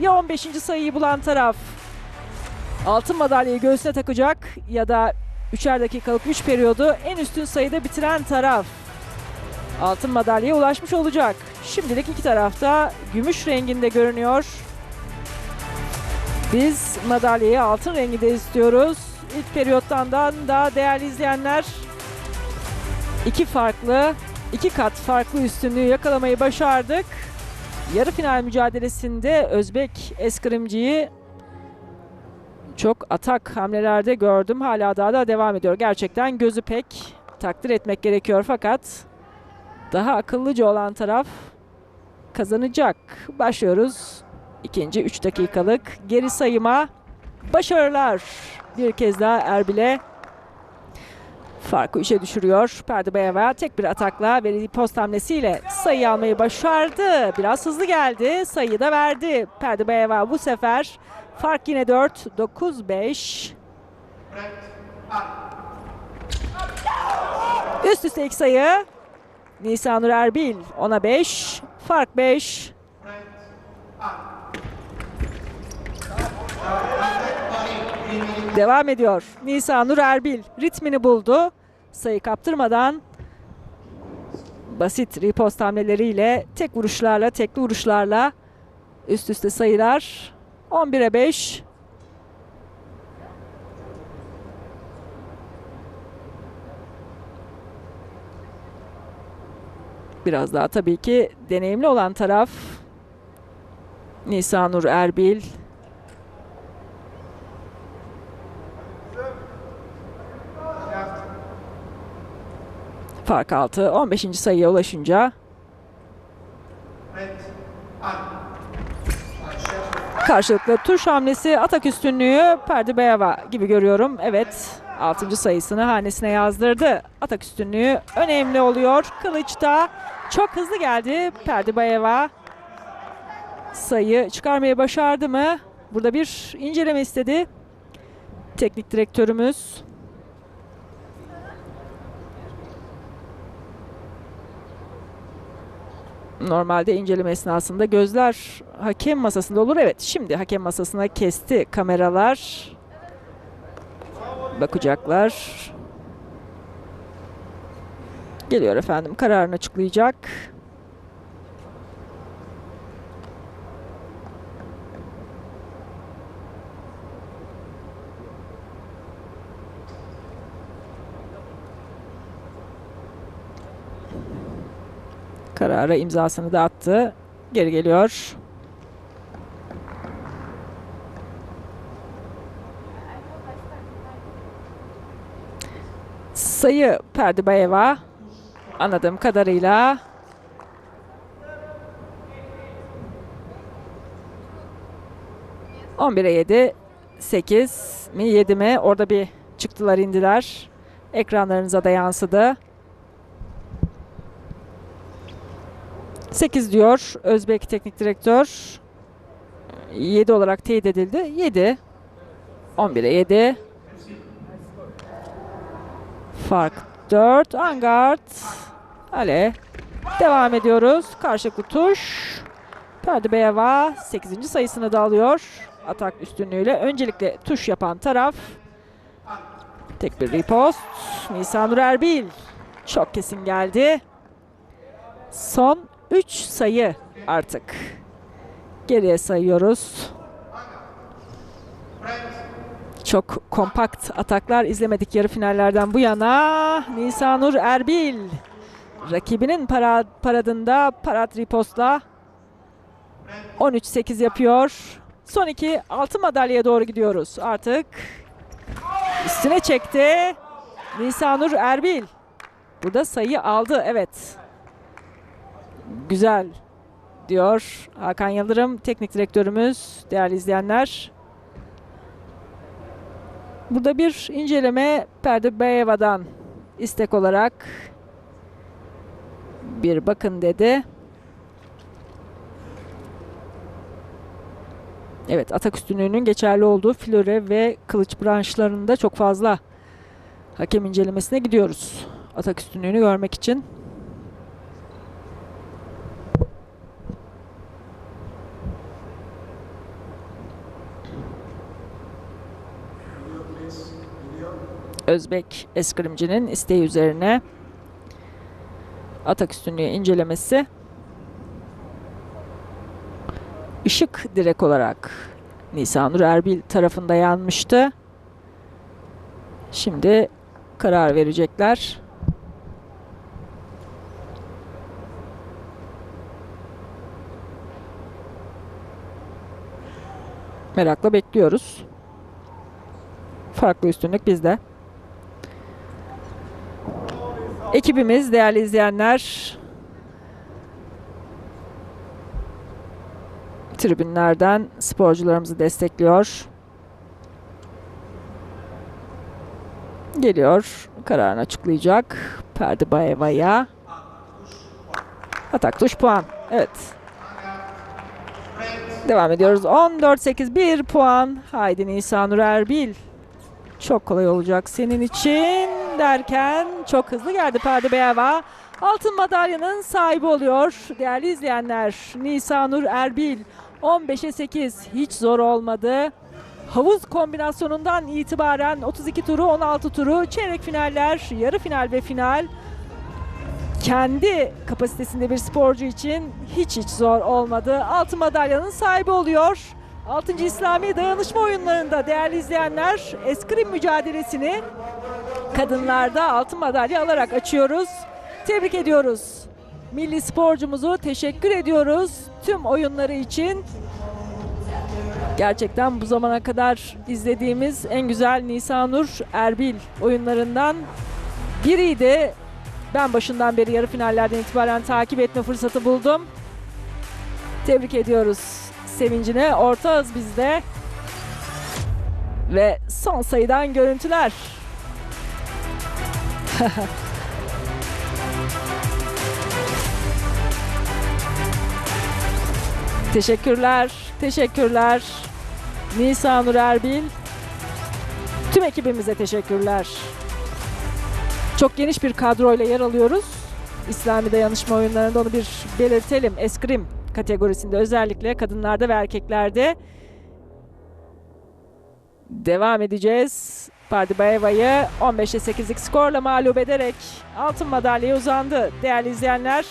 Ya 15. sayıyı bulan taraf altın madalyayı göğsüne takacak ya da 3'er dakikalık 3 periyodu en üstün sayıda bitiren taraf altın madalyaya ulaşmış olacak. Şimdilik iki tarafta gümüş renginde görünüyor. Biz madalyayı altın renginde istiyoruz. İlk periyottan da değerli izleyenler iki farklı, iki kat farklı üstünlüğü yakalamayı başardık. Yarı final mücadelesinde Özbek eskrimciyi çok atak hamlelerde gördüm. Hala daha da devam ediyor. Gerçekten gözü pek takdir etmek gerekiyor fakat daha akıllıca olan taraf kazanacak. Başlıyoruz. İkinci 3 dakikalık geri sayıma. Başarılar. Bir kez daha Erbil'e farkı 3'e düşürüyor. Perdebayeva tek bir atakla verdiği post hamlesiyle sayı almayı başardı. Biraz hızlı geldi. Sayıyı da verdi. Perdebayeva bu sefer fark yine 4. 9-5. Üst üste iki sayı. Nisanur Erbil 10'a 5. Fark 5. Devam ediyor. Nisanur Erbil ritmini buldu. Sayı kaptırmadan basit ripost hamleleriyle tek vuruşlarla, tekli vuruşlarla üst üste sayılar 11'e 5. Biraz daha tabii ki deneyimli olan taraf Nisanur Erbil. Fark altı 15. sayıya ulaşınca karşılıklı tuş hamlesi atak üstünlüğü Perdebeyeva gibi görüyorum. Evet 6. sayısını hanesine yazdırdı. Atak üstünlüğü önemli oluyor. Kılıçta çok hızlı geldi Perdebeyeva. Sayı çıkarmayı başardı mı? Burada bir inceleme istedi. Teknik direktörümüz. Normalde inceleme esnasında gözler hakem masasında olur. Evet şimdi hakem masasına kesti kameralar. Bakacaklar. Geliyor efendim kararını açıklayacak. Karara imzasını da attı. Geri geliyor. Sayı Perdebayeva anladığım kadarıyla On bire yedi, sekiz mi yedi mi? Orada bir çıktılar indiler. Ekranlarınıza da yansıdı. 8 diyor Özbek Teknik Direktör. 7 olarak teyit edildi. 7. 11'e 7. Fark 4. Angard. Ale. Devam ediyoruz. Karşılıklı tuş. Perdebeyeva 8. sayısını da alıyor. Atak üstünlüğüyle. Öncelikle tuş yapan taraf. Tek bir repost. Nisanur Erbil. Çok kesin geldi. Son 3 sayı artık. Geriye sayıyoruz. Çok kompakt ataklar izlemedik yarı finallerden bu yana. Nisanur Erbil rakibinin para, paradında parat ripostla 13-8 yapıyor. Son iki altın madalyaya doğru gidiyoruz. Artık üstüne çekti. Nisanur Erbil. Burada sayı aldı. Evet güzel diyor Hakan Yıldırım teknik direktörümüz değerli izleyenler. Burada bir inceleme Perde Beyeva'dan istek olarak bir bakın dedi. Evet atak üstünlüğünün geçerli olduğu flöre ve kılıç branşlarında çok fazla hakem incelemesine gidiyoruz. Atak üstünlüğünü görmek için. Özbek eskrimcinin isteği üzerine atak üstünlüğü incelemesi. Işık direk olarak Nisanur Erbil tarafında yanmıştı. Şimdi karar verecekler. Merakla bekliyoruz. Farklı üstünlük bizde. Ekibimiz değerli izleyenler tribünlerden sporcularımızı destekliyor. Geliyor. Kararını açıklayacak. Perdi Bayeva'ya. Atak tuş puan. Evet. Devam ediyoruz. 14-8 1 puan. Haydi Nisanur Erbil. Çok kolay olacak senin için derken çok hızlı geldi Perde Beyava. Altın madalyanın sahibi oluyor. Değerli izleyenler Nisanur Erbil 15'e 8 hiç zor olmadı. Havuz kombinasyonundan itibaren 32 turu 16 turu çeyrek finaller yarı final ve final kendi kapasitesinde bir sporcu için hiç hiç zor olmadı. Altın madalyanın sahibi oluyor. 6. İslami Dayanışma Oyunları'nda değerli izleyenler eskrim mücadelesini kadınlarda altın madalya alarak açıyoruz. Tebrik ediyoruz. Milli sporcumuzu teşekkür ediyoruz tüm oyunları için. Gerçekten bu zamana kadar izlediğimiz en güzel Nisanur Erbil oyunlarından biriydi. Ben başından beri yarı finallerden itibaren takip etme fırsatı buldum. Tebrik ediyoruz sevincine. Orta hız bizde. Ve son sayıdan görüntüler. teşekkürler, teşekkürler. Nisanur Erbil. Tüm ekibimize teşekkürler. Çok geniş bir kadroyla yer alıyoruz. İslami dayanışma oyunlarında onu bir belirtelim. Eskrim kategorisinde özellikle kadınlarda ve erkeklerde devam edeceğiz. Pardibayeva'yı 15'e 8'lik skorla mağlup ederek altın madalyaya uzandı değerli izleyenler.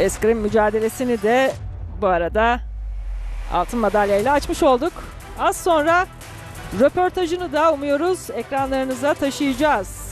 Eskrim mücadelesini de bu arada altın madalyayla açmış olduk. Az sonra röportajını da umuyoruz ekranlarınıza taşıyacağız.